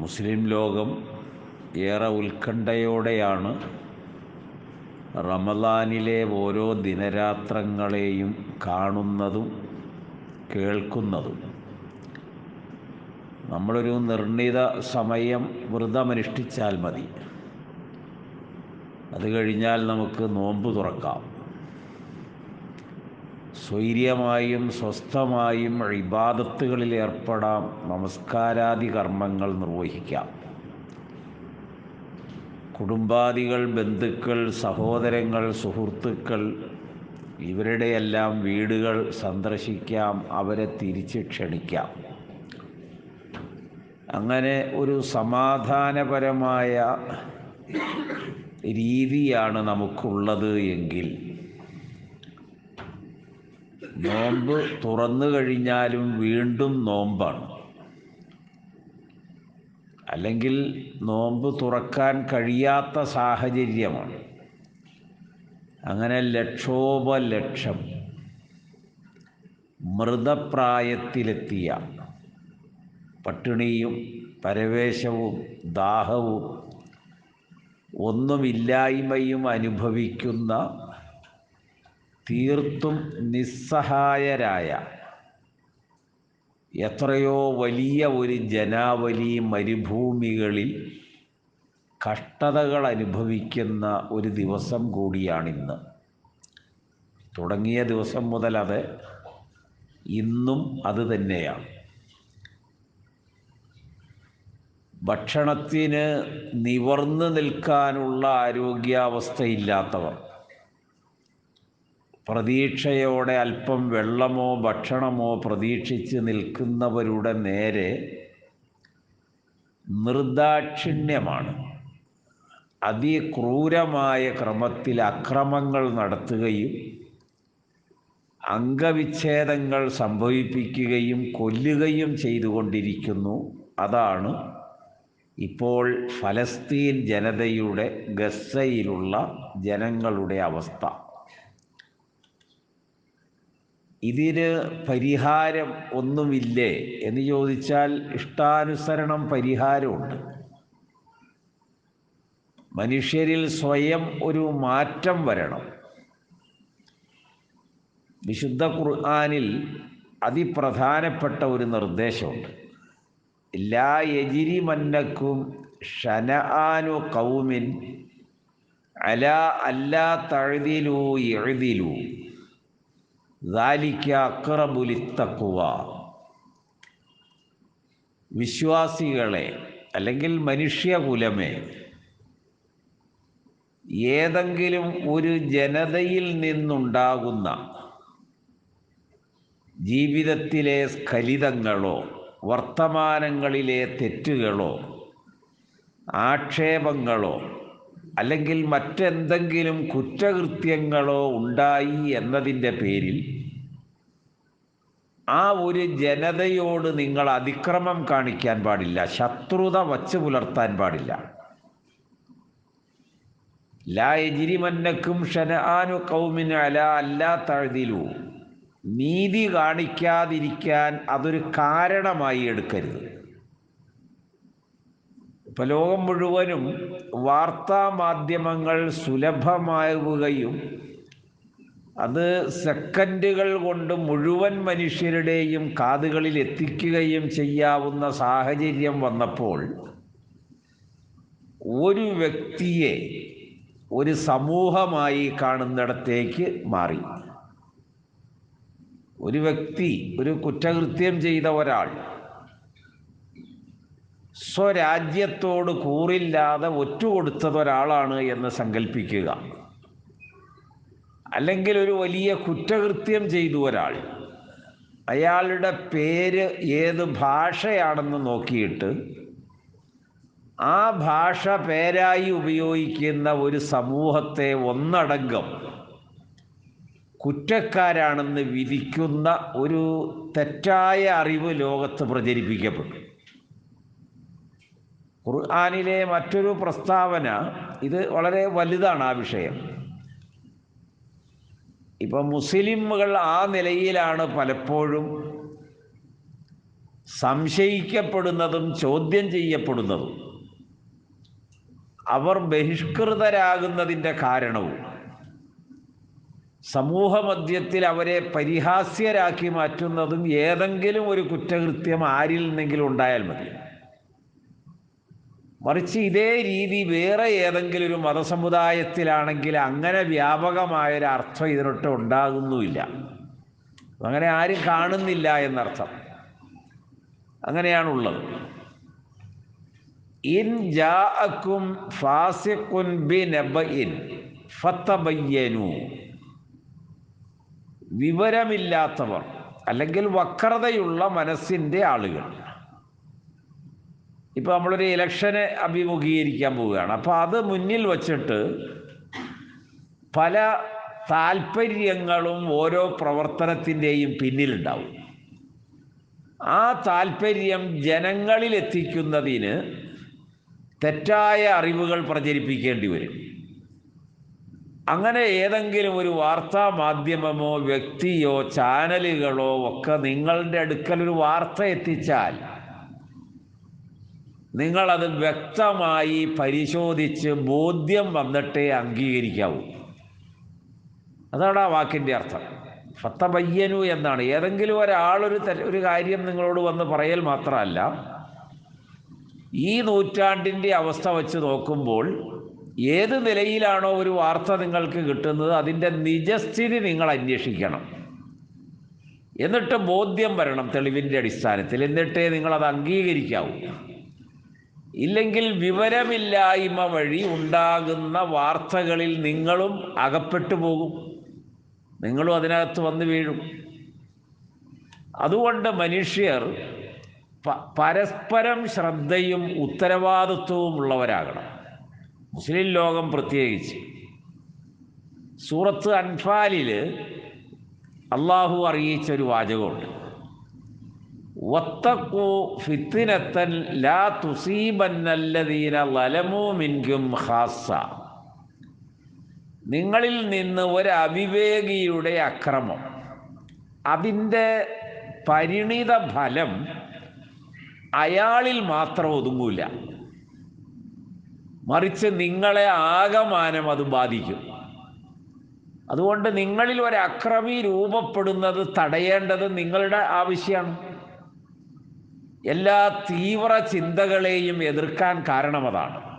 മുസ്ലിം ലോകം ഏറെ ഉത്കണ്ഠയോടെയാണ് റമദാനിലെ ഓരോ ദിനരാത്രങ്ങളെയും കാണുന്നതും കേൾക്കുന്നതും. നമ്മളൊരു നിർണിത സമയം വ്രതമനുഷ്ഠിച്ചാൽ മതി. അത് കഴിഞ്ഞാൽ നമുക്ക് നോമ്പ് തുറക്കാം. സ്വൈര്യമായും സ്വസ്ഥമായും ഇബാദത്തുകളിൽ ഏർപ്പെടാം നമസ്കാരാദി കർമ്മങ്ങൾ നിർവഹിക്കാം. കുടുംബാദികൾ ബന്ധുക്കൾ സഹോദരങ്ങൾ സുഹൃത്തുക്കൾ ഇവരുടെയെല്ലാം വീടുകൾ സന്ദർശിക്കാം അവരെ തിരിച്ച് ക്ഷണിക്കാം. അങ്ങനെ ഒരു സമാധാനപരമായ രീതിയാണ് നമുക്കുള്ളത് എങ്കിൽ നോമ്പ് തുറന്നു കഴിഞ്ഞാലും വീണ്ടും നോമ്പാണ്. അല്ലെങ്കിൽ നോമ്പ് തുറക്കാൻ കഴിയാത്ത സാഹചര്യമാണ്. അങ്ങനെ ലക്ഷോപലക്ഷം മൃതപ്രായത്തിലെത്തിയ പട്ടിണിയും പരവേശവും ദാഹവും ഒന്നുമില്ലായ്മയും അനുഭവിക്കുന്ന തീർത്തും നിസ്സഹായരായ എത്രയോ വലിയ ഒരു ജനാവലി മരുഭൂമികളിൽ കഷ്ടതകൾ അനുഭവിക്കുന്ന ഒരു ദിവസം കൂടിയാണിന്ന്. തുടങ്ങിയ ദിവസം മുതൽ അത് ഇന്നും അത് തന്നെയാണ്. ഭക്ഷണത്തിന് നിവർന്നു നിൽക്കാനുള്ള ആരോഗ്യാവസ്ഥയില്ലാത്തവർ പ്രതീക്ഷയോടെ അല്പം വെള്ളമോ ഭക്ഷണമോ പ്രതീക്ഷിച്ച് നിൽക്കുന്നവരുടെ നേരെ നിർദാക്ഷിണ്യമാണ്. അതിക്രൂരമായ ക്രമത്തിൽ അക്രമങ്ങൾ നടത്തുകയും അംഗവിച്ഛേദങ്ങൾ സംഭവിപ്പിക്കുകയും കൊല്ലുകയും ചെയ്തുകൊണ്ടിരിക്കുന്നു. അതാണ് ഇപ്പോൾ ഫലസ്തീൻ ജനതയുടെ ഗസയിലുള്ള ജനങ്ങളുടെ അവസ്ഥ. ഇതിന് പരിഹാരം ഒന്നുമില്ലേ എന്ന് ചോദിച്ചാൽ ഇഷ്ടാനുസരണം പരിഹാരമുണ്ട്. മനുഷ്യരിൽ സ്വയം ഒരു മാറ്റം വരണം. വിശുദ്ധ ഖുർആാനിൽ അതിപ്രധാനപ്പെട്ട ഒരു നിർദ്ദേശമുണ്ട്. ലാ യജിരി മന്നക്കും ഷനആാനു കൗമിൻ അല അല്ലാ തഴുതിലു എഴുതിലു ദാലിക്ക അക്രബുലിത്തക്കുവ വിശ്വാസികളെ അല്ലെങ്കിൽ മനുഷ്യകുലമേ ഏതെങ്കിലും ഒരു ജനതയിൽ നിന്നുണ്ടാകുന്ന ജീവിതത്തിലെ സ്ഖലിതങ്ങളോ വർത്തമാനങ്ങളിലെ തെറ്റുകളോ ആക്ഷേപങ്ങളോ അല്ലെങ്കിൽ മറ്റെന്തെങ്കിലും കുറ്റകൃത്യങ്ങളോ ഉണ്ടായി എന്നതിന്റെ പേരിൽ ആ ഒരു ജനതയോട് നിങ്ങൾ അതിക്രമം കാണിക്കാൻ പാടില്ല ശത്രുത വച്ച് പുലർത്താൻ പാടില്ല. ലായജിരിമന്നക്കും ഷനാനു കൗമിന് അല അല്ലാ തഴുതിലു നീതി കാണിക്കാതിരിക്കാൻ അതൊരു കാരണമായി എടുക്കരുത്. ഇപ്പം ലോകം മുഴുവനും വാർത്താ മാധ്യമങ്ങൾ സുലഭമാകുകയും അത് സെക്കൻഡുകൾ കൊണ്ട് മുഴുവൻ മനുഷ്യരുടെയും കാതുകളിൽ എത്തിക്കുകയും ചെയ്യാവുന്ന സാഹചര്യം വന്നപ്പോൾ ഒരു വ്യക്തിയെ ഒരു സമൂഹമായി കാണുന്നിടത്തേക്ക് മാറി. ഒരു വ്യക്തി ഒരു കുറ്റകൃത്യം ചെയ്ത ഒരാൾ സ്വരാജ്യത്തോട് കൂറില്ലാതെ ഒറ്റുകൊടുത്തത് ഒരാളാണ് എന്ന് സങ്കല്പിക്കുക അല്ലെങ്കിൽ ഒരു വലിയ കുറ്റകൃത്യം ചെയ്തു ഒരാൾ. അയാളുടെ പേര് ഏത് ഭാഷയാണെന്ന് നോക്കിയിട്ട് ആ ഭാഷ പേരായി ഉപയോഗിക്കുന്ന ഒരു സമൂഹത്തെ ഒന്നടങ്കം കുറ്റക്കാരാണെന്ന് വിധിക്കുന്ന ഒരു തെറ്റായ അറിവ് ലോകത്ത് പ്രചരിപ്പിക്കപ്പെട്ടു. ഖുർആാനിലെ മറ്റൊരു പ്രസ്താവന ഇത് വളരെ വലുതാണ് ആ വിഷയം. ഇപ്പം മുസ്ലിമുകൾ ആ നിലയിലാണ് പലപ്പോഴും സംശയിക്കപ്പെടുന്നതും ചോദ്യം ചെയ്യപ്പെടുന്നതും. അവർ ബഹിഷ്കൃതരാകുന്നതിന്റെ കാരണവും സമൂഹമധ്യത്തിൽ അവരെ പരിഹാസ്യരാക്കി മാറ്റുന്നതും ഏതെങ്കിലും ഒരു കുറ്റകൃത്യം ആരിൽ നിന്നെങ്കിലും ഉണ്ടായാൽ മതി. മറിച്ച് ഇതേ രീതി വേറെ ഏതെങ്കിലും ഒരു മതസമുദായത്തിലാണെങ്കിൽ അങ്ങനെ വ്യാപകമായൊരു അർത്ഥം ഇതിനൊട്ട് ഉണ്ടാകുന്നുമില്ല. അങ്ങനെ ആരും കാണുന്നില്ല എന്നർത്ഥം. അങ്ങനെയാണുള്ളത്. In ജാഅക്കും ഫാസിഖുൻ B ബിനബഇൻ ഫത്തബയ്യനു. വിവരമില്ലാത്തവർ അല്ലെങ്കിൽ വക്രതയുള്ള മനസ്സിന്റെ ആളുകൾ. ഇപ്പോൾ നമ്മളൊരു ഇലക്ഷനെ അഭിമുഖീകരിക്കാൻ പോവുകയാണ്. അപ്പോൾ അത് മുന്നിൽ വച്ചിട്ട് പല താല്പര്യങ്ങളും ഓരോ പ്രവർത്തനത്തിന്റെയും പിന്നിലുണ്ടാവും. ആ താല്പര്യം ജനങ്ങളിൽ എത്തിക്കുന്നതിന് തെറ്റായ അറിവുകൾ പ്രചരിപ്പിക്കേണ്ടി വരും. അങ്ങനെ ഏതെങ്കിലും ഒരു വാർത്താ മാധ്യമമോ വ്യക്തിയോ ചാനലുകളോ ഒക്കെ നിങ്ങളുടെ അടുക്കൽ ഒരു വാർത്ത എത്തിച്ചാൽ നിങ്ങളത് വ്യക്തമായി പരിശോധിച്ച് ബോധ്യം വന്നിട്ടേ അംഗീകരിക്കാവൂ. അതാണ് ആ വാക്കിന്റെ അർത്ഥം. ഫത്തബയ്യനു എന്നാണ്. ഏതെങ്കിലും ഒരാളൊരു ഒരു കാര്യം നിങ്ങളോട് വന്ന് പറയൽ മാത്രമല്ല ഈ നൂറ്റാണ്ടിന്റെ അവസ്ഥ വച്ച് നോക്കുമ്പോൾ ഏത് നിലയിലാണോ ഒരു വാർത്ത നിങ്ങൾക്ക് കിട്ടുന്നത് അതിന്റെ നിജസ്ഥിതി നിങ്ങൾ അന്വേഷിക്കണം. എന്നിട്ട് ബോധ്യം വരണം തെളിവിന്റെ അടിസ്ഥാനത്തിൽ. എന്നിട്ടേ നിങ്ങളത് അംഗീകരിക്കാവൂ. ഇല്ലെങ്കിൽ വിവരമില്ലായ്മ വഴി ഉണ്ടാകുന്ന വാർത്തകളിൽ നിങ്ങളും അകപ്പെട്ടു പോകും. നിങ്ങളും അതിനകത്ത് വന്നു വീഴും. അതുകൊണ്ട് മനുഷ്യർ പരസ്പരം ശ്രദ്ധയും ഉത്തരവാദിത്വവും ഉള്ളവരാകണം മുസ്ലിം ലോകം പ്രത്യേകിച്ച്. സൂറത്ത് അൻഫാലിൽ അള്ളാഹു അറിയിച്ച ഒരു വത്തക്കു ഫിത്തിനത്തൻ ലാ ലലമു മിൻകും ഖാസ നിങ്ങളിൽ നിന്ന് ഒരു അവിവേകിയുടെ അക്രമം. അതിന്റെ പരിണിത ഫലം അയാളിൽ മാത്രം ഒതുങ്ങൂല. മറിച്ച് നിങ്ങളെ ആകമാനം അത് ബാധിക്കും. അതുകൊണ്ട് നിങ്ങളിൽ ഒരു അക്രമി രൂപപ്പെടുന്നത് തടയേണ്ടത് നിങ്ങളുടെ ആവശ്യമാണ്. എല്ലാ തീവ്ര ചിന്തകളെയും എതിർക്കാൻ കാരണം അതാണ്.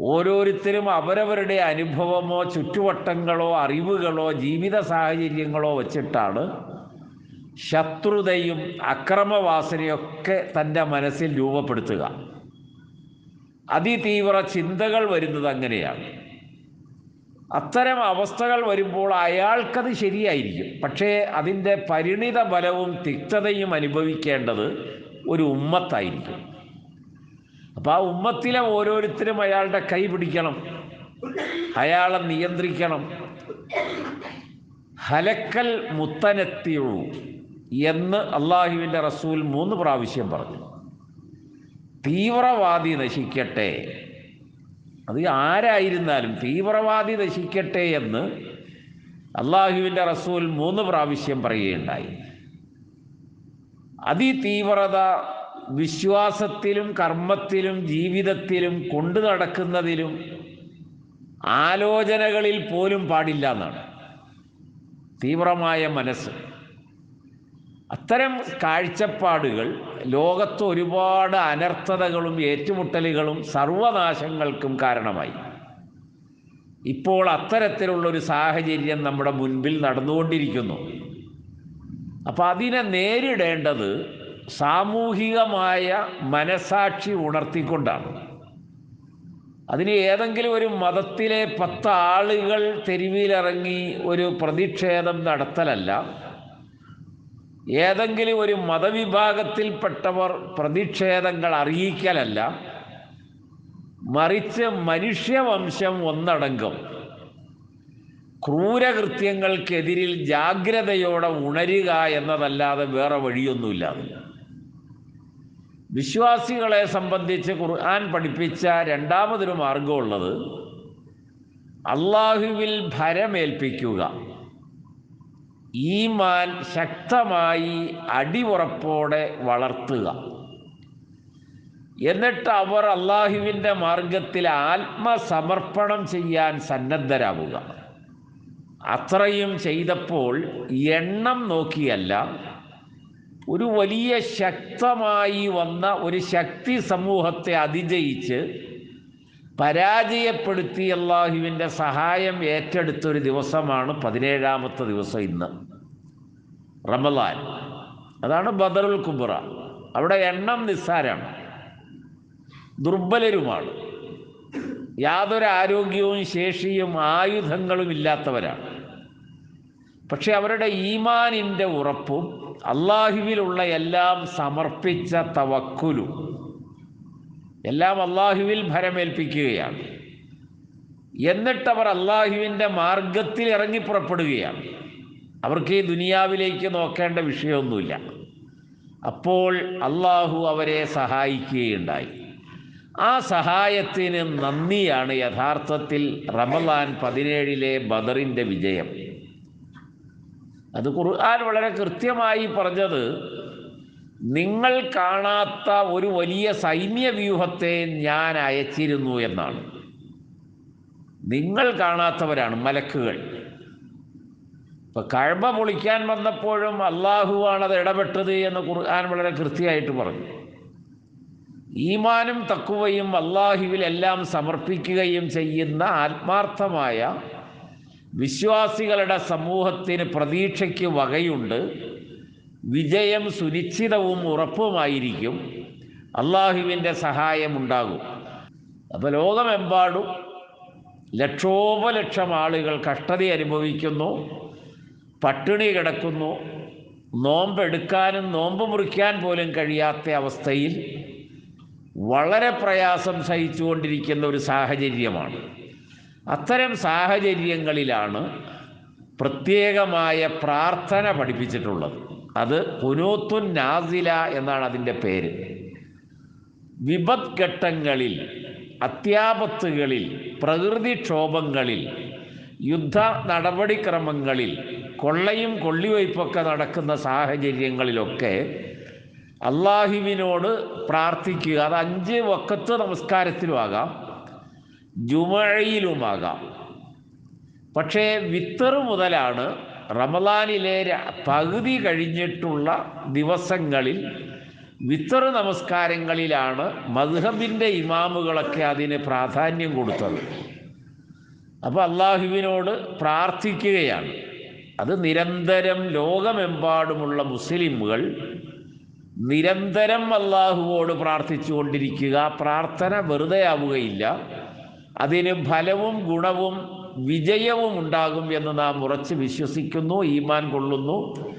ഓരോരുത്തരും അവരവരുടെ അനുഭവമോ ചുറ്റുവട്ടങ്ങളോ അറിവുകളോ ജീവിത സാഹചര്യങ്ങളോ വച്ചിട്ടാണ് ശത്രുതയും അക്രമവാസനയൊക്കെ തന്റെ മനസ്സിൽ രൂപപ്പെടുത്തുക. അതിതീവ്ര ചിന്തകൾ വരുന്നത് അങ്ങനെയാണ്. അത്തരം അവസ്ഥകൾ വരുമ്പോൾ അയാൾക്കത് ശരിയായിരിക്കും. പക്ഷേ അതിന്റെ പരിണിത ബലവും തിക്തതയും അനുഭവിക്കേണ്ടത് ഒരു ഉമ്മത്തായിരിക്കും. അപ്പം ആ ഉമ്മത്തിലെ ഓരോരുത്തരും അയാളുടെ കൈ പിടിക്കണം. അയാളെ നിയന്ത്രിക്കണം. ഹലക്കൽ മുത്തനെത്തിയുള്ളൂ എന്ന് അള്ളാഹുവിന്റെ റസൂൽ മൂന്ന് പ്രാവശ്യം പറഞ്ഞു. തീവ്രവാദി നശിക്കട്ടെ. അത് ആരായിരുന്നാലും തീവ്രവാദി നശിക്കട്ടെ എന്ന് അള്ളാഹുവിന്റെ റസൂൽ മൂന്ന് പ്രാവശ്യം പറയുകയുണ്ടായി. അതിതീവ്രത വിശ്വാസത്തിലും കർമ്മത്തിലും ജീവിതത്തിലും കൊണ്ടു നടക്കുന്നതിലും ആലോചനകളിൽ പോലും പാടില്ല എന്നാണ്. തീവ്രമായ മനസ്സ്. അത്തരം കാഴ്ചപ്പാടുകൾ ലോകത്ത് ഒരുപാട് അനർത്ഥതകളും ഏറ്റുമുട്ടലുകളും സർവനാശങ്ങൾക്കും കാരണമായി. ഇപ്പോൾ അത്തരത്തിലുള്ളൊരു സാഹചര്യം നമ്മുടെ മുൻപിൽ നടന്നുകൊണ്ടിരിക്കുന്നു. അപ്പം അതിനെ നേരിടേണ്ടത് സാമൂഹികമായ മനസാക്ഷി ഉണർത്തിക്കൊണ്ടാണ്. അതിന് ഏതെങ്കിലും ഒരു മതത്തിലെ പത്ത് ആളുകൾ തെരുവിലിറങ്ങി ഒരു പ്രതിഷേധം നടത്തലല്ല ഏതെങ്കിലും ഒരു മതവിഭാഗത്തിൽപ്പെട്ടവർ പ്രതിഷേധങ്ങൾ അറിയിക്കലല്ല മറിച്ച് മനുഷ്യവംശം ഒന്നടങ്കം ക്രൂരകൃത്യങ്ങൾക്കെതിരിൽ ജാഗ്രതയോടെ ഉണരുക എന്നതല്ലാതെ വേറെ വഴിയൊന്നുമില്ല. വിശ്വാസികളെ സംബന്ധിച്ച് ഖുർആൻ പഠിപ്പിച്ച രണ്ടാമതൊരു മാർഗമുള്ളത് അള്ളാഹുവിൽ ഭരമേൽപ്പിക്കുക. ഈമാൻ ശക്തമായി അടിയുറപ്പോടെ വളർത്തുക. എന്നിട്ട് അവർ അള്ളാഹുവിന്റെ മാർഗത്തിൽ ആത്മസമർപ്പണം ചെയ്യാൻ സന്നദ്ധരാവുക. അത്രയും ചെയ്തപ്പോൾ എണ്ണം നോക്കിയല്ല ഒരു വലിയ ശക്തമായി വന്ന ഒരു ശക്തി സമൂഹത്തെ അതിജയിച്ച് പരാജയപ്പെടുത്തി അള്ളാഹുവിന്റെ സഹായം ഏറ്റെടുത്തൊരു ദിവസമാണ് പതിനേഴാമത്തെ ദിവസം ഇന്ന്. റമലാൻ അതാണ് ബദറുൽ കുബ്ര അവിടെ എണ്ണം നിസ്സാരമാണ് ദുർബലരുമാണ്. യാതൊരു ആരോഗ്യവും ശേഷിയും ആയുധങ്ങളും ഇല്ലാത്തവരാണ്. പക്ഷെ അവരുടെ ഈമാനിന്റെ ഉറപ്പും അള്ളാഹുവിലുള്ള എല്ലാം സമർപ്പിച്ച തവക്കുലും എല്ലാം അള്ളാഹുവിൽ ഭരമേൽപ്പിക്കുകയാണ്. എന്നിട്ടവർ അള്ളാഹുവിന്റെ മാർഗത്തിൽ ഇറങ്ങി പുറപ്പെടുകയാണ്. അവർക്ക് ഈ ദുനിയാവിലേക്ക് നോക്കേണ്ട വിഷയമൊന്നുമില്ല. അപ്പോൾ അള്ളാഹു അവരെ സഹായിക്കുകയുണ്ടായി. ആ സഹായത്തിന് നന്ദിയാണ് യഥാർത്ഥത്തിൽ റമലാൻ പതിനേഴിലെ ബദറിന്റെ വിജയം. അത് ഖുർആൻ വളരെ കൃത്യമായി പറഞ്ഞത് നിങ്ങൾ കാണാത്ത ഒരു വലിയ സൈന്യ വ്യൂഹത്തെ ഞാൻ അയച്ചിരുന്നു എന്നാണ്. നിങ്ങൾ കാണാത്തവരാണ് മലക്കുകൾ. ഇപ്പൊ കഴമ പൊളിക്കാൻ വന്നപ്പോഴും അള്ളാഹുവാണ് അത് ഇടപെട്ടത് എന്ന് ഖുർആൻ വളരെ കൃത്യമായിട്ട് പറഞ്ഞു. ഈമാനും തക്കുവയും അള്ളാഹുവിലെല്ലാം സമർപ്പിക്കുകയും ചെയ്യുന്ന ആത്മാർത്ഥമായ വിശ്വാസികളുടെ സമൂഹത്തിന് പ്രതീക്ഷയ്ക്ക് വകയുണ്ട്. വിജയം സുനിശ്ചിതവും ഉറപ്പുമായിരിക്കും. അള്ളാഹുവിന്റെ സഹായമുണ്ടാകും. അപ്പോൾ ലോകമെമ്പാടും ലക്ഷോപലക്ഷം ആളുകൾ കഷ്ടത അനുഭവിക്കുന്നു. പട്ടിണി കിടക്കുന്നു. നോമ്പെടുക്കാനും നോമ്പ് മുറിക്കാൻ പോലും കഴിയാത്ത അവസ്ഥയിൽ വളരെ പ്രയാസം സഹിച്ചുകൊണ്ടിരിക്കുന്ന ഒരു സാഹചര്യമാണ്. അത്തരം സാഹചര്യങ്ങളിലാണ് പ്രത്യേകമായ പ്രാർത്ഥന പഠിപ്പിച്ചിട്ടുള്ളത്. അത് കുനൂത്തുൻ നാസില എന്നാണ് അതിന്റെ പേര്. വിപത് ഘട്ടങ്ങളിൽ അത്യാപത്തുകളിൽ പ്രകൃതിക്ഷോഭങ്ങളിൽ യുദ്ധ നടപടിക്രമങ്ങളിൽ കൊള്ളയും കൊള്ളിവയ്പ്പൊക്കെ നടക്കുന്ന സാഹചര്യങ്ങളിലൊക്കെ അള്ളാഹുവിനോട് പ്രാർത്ഥിക്കുക. അത് അഞ്ച് വക്കത്ത് നമസ്കാരത്തിലുമാകാം ജുമഴയിലുമാകാം പക്ഷേ വിത്തറ് മുതലാണ് റമലാനിലെ പകുതി കഴിഞ്ഞിട്ടുള്ള ദിവസങ്ങളിൽ വിത്തർ നമസ്കാരങ്ങളിലാണ് മധുഹബിന്റെ ഇമാമുകളൊക്കെ അതിന് പ്രാധാന്യം കൊടുത്തത്. അപ്പോൾ അള്ളാഹുവിനോട് പ്രാർത്ഥിക്കുകയാണ്. അത് നിരന്തരം ലോകമെമ്പാടുമുള്ള മുസ്ലിമുകൾ നിരന്തരം അള്ളാഹുവോട് പ്രാർത്ഥിച്ചുകൊണ്ടിരിക്കുക. പ്രാർത്ഥന വെറുതെ ആവുകയില്ല അതിന് ഫലവും ഗുണവും വിജയവും ഉണ്ടാകും എന്ന് നാം ഉറച്ച് വിശ്വസിക്കുന്നു ഈമാൻ കൊള്ളുന്നു.